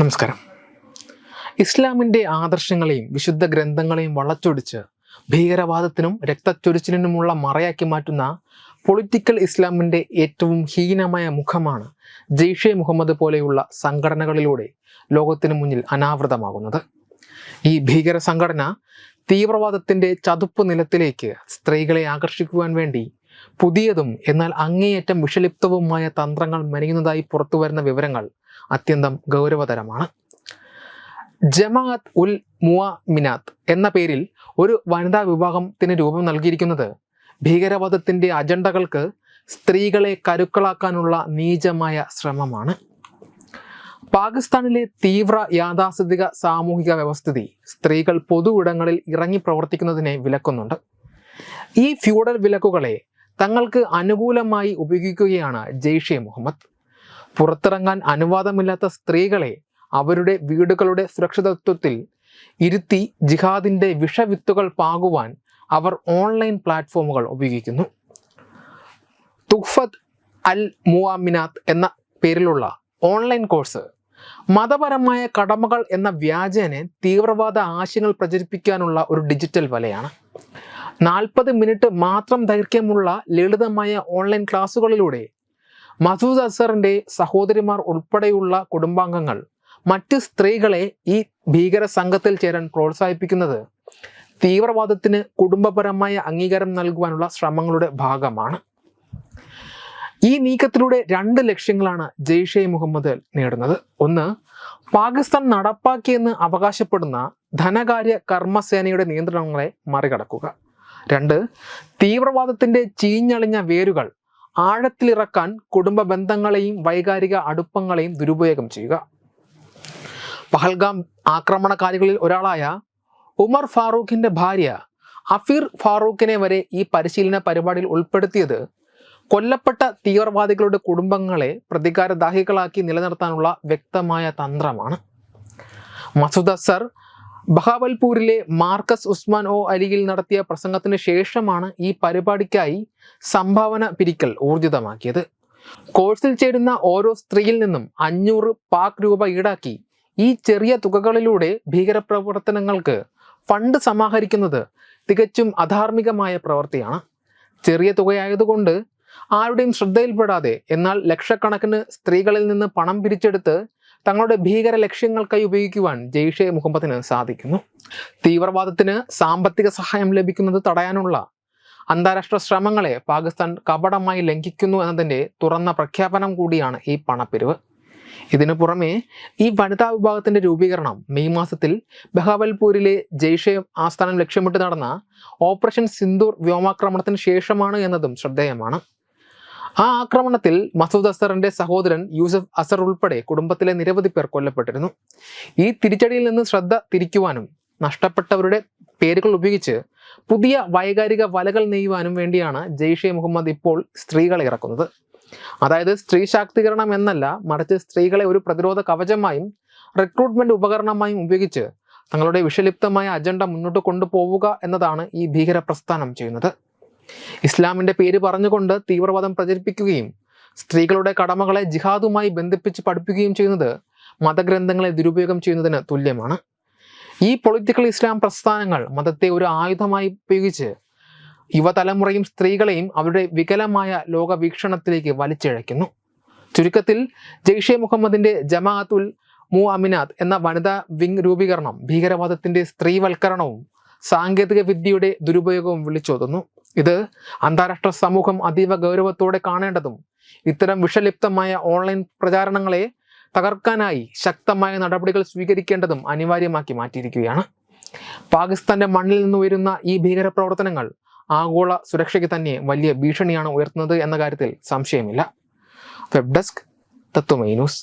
നമസ്കാരം. ഇസ്ലാമിന്റെ ആദർശങ്ങളെയും വിശുദ്ധ ഗ്രന്ഥങ്ങളെയും വളച്ചൊടിച്ച് ഭീകരവാദത്തിനും രക്തച്ചൊരിച്ചിലിനുമുള്ള മറയാക്കി മാറ്റുന്ന പൊളിറ്റിക്കൽ ഇസ്ലാമിന്റെ ഏറ്റവും ഹീനമായ മുഖമാണ് ജെയ്ഷെ മുഹമ്മദ് പോലെയുള്ള സംഘടനകളിലൂടെ ലോകത്തിന് മുന്നിൽ അനാവൃതമാകുന്നത്. ഈ ഭീകര സംഘടന തീവ്രവാദത്തിന്റെ ചതുപ്പ് നിലത്തിലേക്ക് സ്ത്രീകളെ ആകർഷിക്കുവാൻ വേണ്ടി പുതിയതും എന്നാൽ അങ്ങേയറ്റം വിഷലിപ്തവുമായ തന്ത്രങ്ങൾ മെനയുന്നതായി പുറത്തുവരുന്ന വിവരങ്ങൾ അത്യന്തം ഗൗരവതരമാണ്. ജമാഅത്ത് ഉൽ മുഅമിനാത്ത് എന്ന പേരിൽ ഒരു വനിതാ വിഭാഗത്തിന് രൂപം നൽകിയിരിക്കുന്നത് ഭീകരവാദത്തിന്റെ അജണ്ടകൾക്ക് സ്ത്രീകളെ കരുക്കളാക്കാനുള്ള നീചമായ ശ്രമമാണ്. പാകിസ്ഥാനിലെ തീവ്ര യാഥാസ്ഥിതിക സാമൂഹിക വ്യവസ്ഥിതി സ്ത്രീകൾ പൊതു ഇടങ്ങളിൽ ഇറങ്ങി പ്രവർത്തിക്കുന്നതിനെ വിലക്കുന്നുണ്ട്. ഈ ഫ്യൂഡൽ വിലക്കുകളെ തങ്ങൾക്ക് അനുകൂലമായി ഉപയോഗിക്കുകയാണ് ജെയ്ഷെ മുഹമ്മദ്. പുറത്തിറങ്ങാൻ അനുവാദമില്ലാത്ത സ്ത്രീകളെ അവരുടെ വീടുകളുടെ സുരക്ഷിതത്വത്തിൽ ഇരുത്തി ജിഹാദിന്റെ വിഷവിത്തുകൾ പാകുവാൻ അവർ ഓൺലൈൻ പ്ലാറ്റ്ഫോമുകൾ ഉപയോഗിക്കുന്നു. തുഫത് അൽ മുവാമിനാത്ത് എന്ന പേരിലുള്ള ഓൺലൈൻ കോഴ്സ് മതപരമായ കടമകൾ എന്ന വ്യാജേന തീവ്രവാദ ആശയങ്ങൾ പ്രചരിപ്പിക്കാനുള്ള ഒരു ഡിജിറ്റൽ വലയാണ്. നാൽപ്പത് മിനിറ്റ് മാത്രം ദൈർഘ്യമുള്ള ലളിതമായ ഓൺലൈൻ ക്ലാസ്സുകളിലൂടെ മസൂദ് അസറിന്റെ സഹോദരിമാർ ഉൾപ്പെടെയുള്ള കുടുംബാംഗങ്ങൾ മറ്റ് സ്ത്രീകളെ ഈ ഭീകര സംഘത്തിൽ ചേരാൻ പ്രോത്സാഹിപ്പിക്കുന്നത് തീവ്രവാദത്തിന് കുടുംബപരമായ അംഗീകാരം നൽകുവാനുള്ള ശ്രമങ്ങളുടെ ഭാഗമാണ്. ഈ നീക്കത്തിലൂടെ രണ്ട് ലക്ഷ്യങ്ങളാണ് ജെയ്ഷെ മുഹമ്മദ് നേടുന്നത്. ഒന്ന് പാകിസ്ഥാൻ നടപ്പാക്കിയെന്ന് അവകാശപ്പെടുന്ന ധനകാര്യ കർമ്മസേനയുടെ നിയന്ത്രണങ്ങളെ മറികടക്കുക. രണ്ട് തീവ്രവാദത്തിന്റെ ചീഞ്ഞളിഞ്ഞ വേരുകൾ ആഴത്തിലിറക്കാൻ കുടുംബ ബന്ധങ്ങളെയും വൈകാരിക അടുപ്പങ്ങളെയും ദുരുപയോഗം ചെയ്യുക. പഹൽഗാം ആക്രമണകാരികളിൽ ഒരാളായ ഉമർ ഫാറൂഖിന്റെ ഭാര്യ അഫീർ ഫാറൂഖിനെ വരെ ഈ പരിശീലന പരിപാടിയിൽ ഉൾപ്പെടുത്തിയത് കൊല്ലപ്പെട്ട തീവ്രവാദികളുടെ കുടുംബങ്ങളെ പ്രതികാരദാഹികളാക്കി നിലനിർത്താനുള്ള വ്യക്തമായ തന്ത്രമാണ്. മസൂദ് അസർ ബഹാവൽപൂരിലെ മാർക്കസ് ഉസ്മാൻ ഒ അലിയിൽ നടത്തിയ പ്രസംഗത്തിന് ശേഷമാണ് ഈ പരിപാടിക്കായി സംഭാവന പിരിക്കൽ ഊർജിതമാക്കിയത്. കോഴ്സിൽ ചേരുന്ന ഓരോ സ്ത്രീയിൽ നിന്നും അഞ്ഞൂറ് പാക് രൂപ ഈടാക്കി. ഈ ചെറിയ തുകകളിലൂടെ ഭീകരപ്രവർത്തനങ്ങൾക്ക് ഫണ്ട് സമാഹരിക്കുന്നത് തികച്ചും അധാർമികമായ പ്രവൃത്തിയാണ്. ചെറിയ തുകയായതുകൊണ്ട് ആരുടെയും ശ്രദ്ധയിൽപ്പെടാതെ എന്നാൽ ലക്ഷക്കണക്കിന് സ്ത്രീകളിൽ നിന്ന് പണം പിരിച്ചെടുത്ത് തങ്ങളുടെ ഭീകര ലക്ഷ്യങ്ങൾക്കായി ഉപയോഗിക്കുവാൻ ജെയ്ഷെ മുഹമ്മദിന് സാധിക്കുന്നു. തീവ്രവാദത്തിന് സാമ്പത്തിക സഹായം ലഭിക്കുന്നത് തടയാനുള്ള അന്താരാഷ്ട്ര ശ്രമങ്ങളെ പാകിസ്ഥാൻ കപടമായി ലംഘിക്കുന്നു എന്നതിന്റെ തുറന്ന പ്രഖ്യാപനം കൂടിയാണ് ഈ പണപ്പിരിവ്. ഇതിനു പുറമെ ഈ വനിതാ വിഭാഗത്തിന്റെ രൂപീകരണം മെയ് മാസത്തിൽ ബഹാവൽപൂരിലെ ജെയ്ഷെ ആസ്ഥാനം ലക്ഷ്യമിട്ട് നടന്ന ഓപ്പറേഷൻ സിന്ദൂർ വ്യോമാക്രമണത്തിന് ശേഷമാണ് എന്നതും ശ്രദ്ധേയമാണ്. ആ ആക്രമണത്തിൽ മസൂദ് അസറിന്റെ സഹോദരൻ യൂസഫ് അസർ ഉൾപ്പെടെ കുടുംബത്തിലെ നിരവധി പേർ കൊല്ലപ്പെട്ടിരുന്നു. ഈ തിരിച്ചടിയിൽ നിന്ന് ശ്രദ്ധ തിരിക്കുവാനും നഷ്ടപ്പെട്ടവരുടെ പേരുകൾ ഉപയോഗിച്ച് പുതിയ വൈകാരിക വലകൾ നെയ്യുവാനും വേണ്ടിയാണ് ജെയ്ഷെ മുഹമ്മദ് ഇപ്പോൾ സ്ത്രീകളെ ഇറക്കുന്നത്. അതായത് സ്ത്രീ ശാക്തീകരണം എന്നല്ല മറിച്ച് സ്ത്രീകളെ ഒരു പ്രതിരോധ കവചമായും റിക്രൂട്ട്മെന്റ് ഉപകരണമായും ഉപയോഗിച്ച് തങ്ങളുടെ വിഷലിപ്തമായ അജണ്ട മുന്നോട്ട് കൊണ്ടുപോവുക എന്നതാണ് ഈ ഭീകര പ്രസ്ഥാനം ചെയ്യുന്നത്. ഇസ്ലാമിന്റെ പേര് പറഞ്ഞുകൊണ്ട് തീവ്രവാദം പ്രചരിപ്പിക്കുകയും സ്ത്രീകളുടെ കടമകളെ ജിഹാദുമായി ബന്ധിപ്പിച്ച് പഠിപ്പിക്കുകയും ചെയ്യുന്നത് മതഗ്രന്ഥങ്ങളെ ദുരുപയോഗം ചെയ്യുന്നതിന് തുല്യമാണ്. ഈ പൊളിറ്റിക്കൽ ഇസ്ലാം പ്രസ്ഥാനങ്ങൾ മതത്തെ ഒരു ആയുധമായി ഉപയോഗിച്ച് യുവതലമുറയും സ്ത്രീകളെയും അവരുടെ വികലമായ ലോകവീക്ഷണത്തിലേക്ക് വലിച്ചിഴയ്ക്കുന്നു. ചുരുക്കത്തിൽ ജെയ്ഷെ മുഹമ്മദിന്റെ ജമാഅത്തുൽ മു അമിനാത്ത് എന്ന വനിതാ വിങ് രൂപീകരണം ഭീകരവാദത്തിന്റെ സ്ത്രീവൽക്കരണവും സാങ്കേതിക വിദ്യയുടെ ദുരുപയോഗവും വിളിച്ചോതുന്നു. ഇത് അന്താരാഷ്ട്ര സമൂഹം അതീവ ഗൗരവത്തോടെ കാണേണ്ടതും ഇത്തരം വിഷലിപ്തമായ ഓൺലൈൻ പ്രചാരണങ്ങളെ തകർക്കാനായി ശക്തമായ നടപടികൾ സ്വീകരിക്കേണ്ടതും അനിവാര്യമാക്കി മാറ്റിയിരിക്കുകയാണ്. പാകിസ്ഥാന്റെ മണ്ണിൽ നിന്ന് ഉയരുന്ന ഈ ഭീകര പ്രവർത്തനങ്ങൾ ആഗോള സുരക്ഷയ്ക്ക് തന്നെ വലിയ ഭീഷണിയാണ് ഉയർത്തുന്നത് എന്ന കാര്യത്തിൽ സംശയമില്ല. Web desk Tatwamayi news.